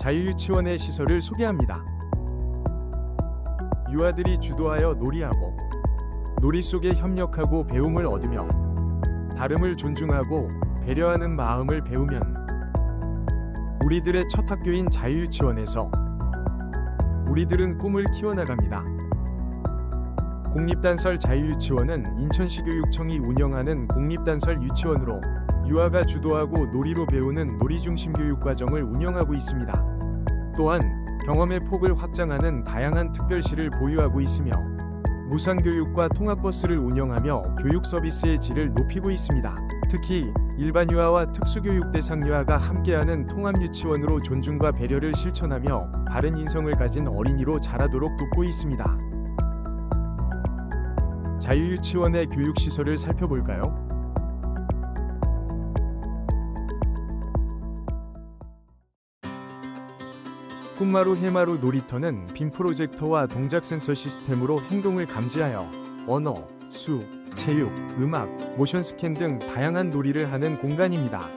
자유유치원의 시설을 소개합니다. 유아들이 주도하여 놀이하고 놀이 속에 협력하고 배움을 얻으며 다름을 존중하고 배려하는 마음을 배우면 우리들의 첫 학교인 자유유치원에서 우리들은 꿈을 키워나갑니다. 공립단설 자유유치원은 인천시 교육청이 운영하는 공립단설 유치원으로 유아가 주도하고 놀이로 배우는 놀이 중심 교육 과정을 운영하고 있습니다. 또한 경험의 폭을 확장하는 다양한 특별시를 보유하고 있으며 무상교육과 통학버스를 운영하며 교육 서비스의 질을 높이고 있습니다. 특히 일반 유아와 특수교육 대상 유아가 함께하는 통합유치원으로 존중과 배려를 실천하며 바른 인성을 가진 어린이로 자라도록 돕고 있습니다. 자유유치원의 교육시설을 살펴볼까요? 꿈마루 해마루 놀이터는 빔 프로젝터와 동작 센서 시스템으로 행동을 감지하여 언어, 수, 체육, 음악, 모션 스캔 등 다양한 놀이를 하는 공간입니다.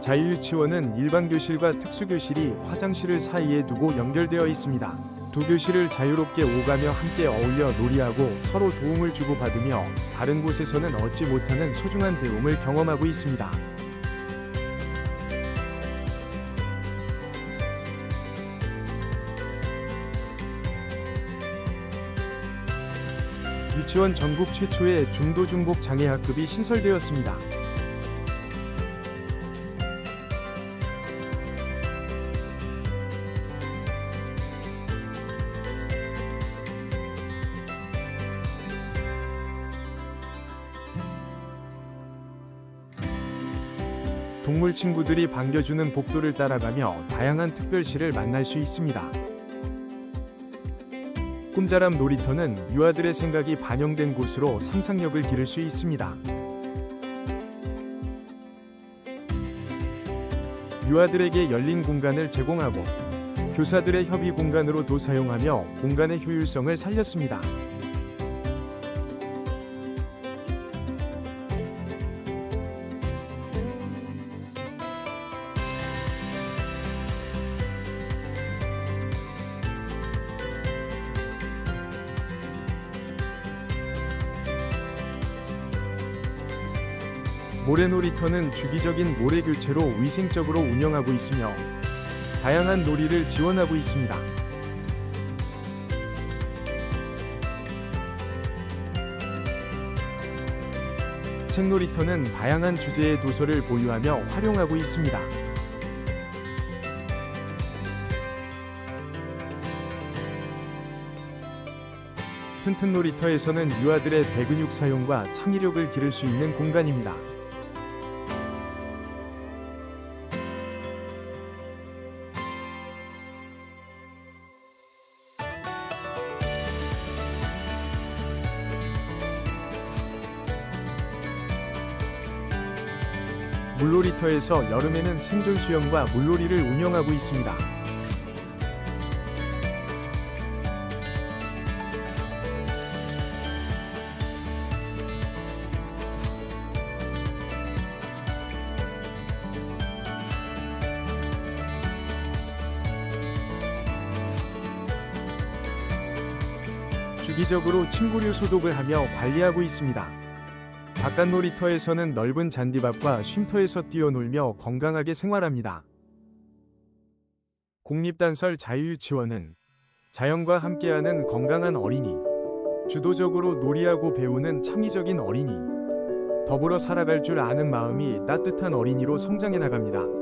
자유유치원은 일반 교실과 특수교실이 화장실을 사이에 두고 연결되어 있습니다. 두 교실을 자유롭게 오가며 함께 어울려 놀이하고 서로 도움을 주고받으며 다른 곳에서는 얻지 못하는 소중한 배움을 경험하고 있습니다. 유치원 전국 최초의 중도 중복 장애 학급이 신설되었습니다. 동물 친구들이 반겨주는 복도를 따라가며 다양한 특별시를 만날 수 있습니다. 꿈자람 놀이터는 유아들의 생각이 반영된 곳으로 상상력을 기를 수 있습니다. 유아들에게 열린 공간을 제공하고 교사들의 협의 공간으로도 사용하며 공간의 효율성을 살렸습니다. 모래놀이터는 주기적인 모래 교체로 위생적으로 운영하고 있으며 다양한 놀이를 지원하고 있습니다. 책놀이터는 다양한 주제의 도서를 보유하며 활용하고 있습니다. 튼튼 놀이터에서는 유아들의 대근육 사용과 창의력을 기를 수 있는 공간입니다. 물놀이터에서 여름에는 생존 수영과 물놀이를 운영하고 있습니다. 주기적으로 침구류 소독을 하며 관리하고 있습니다. 바깥 놀이터에서는 넓은 잔디밭과 쉼터에서 뛰어놀며 건강하게 생활합니다. 공립단설 자유유치원은 자연과 함께하는 건강한 어린이, 주도적으로 놀이하고 배우는 창의적인 어린이, 더불어 살아갈 줄 아는 마음이 따뜻한 어린이로 성장해 나갑니다.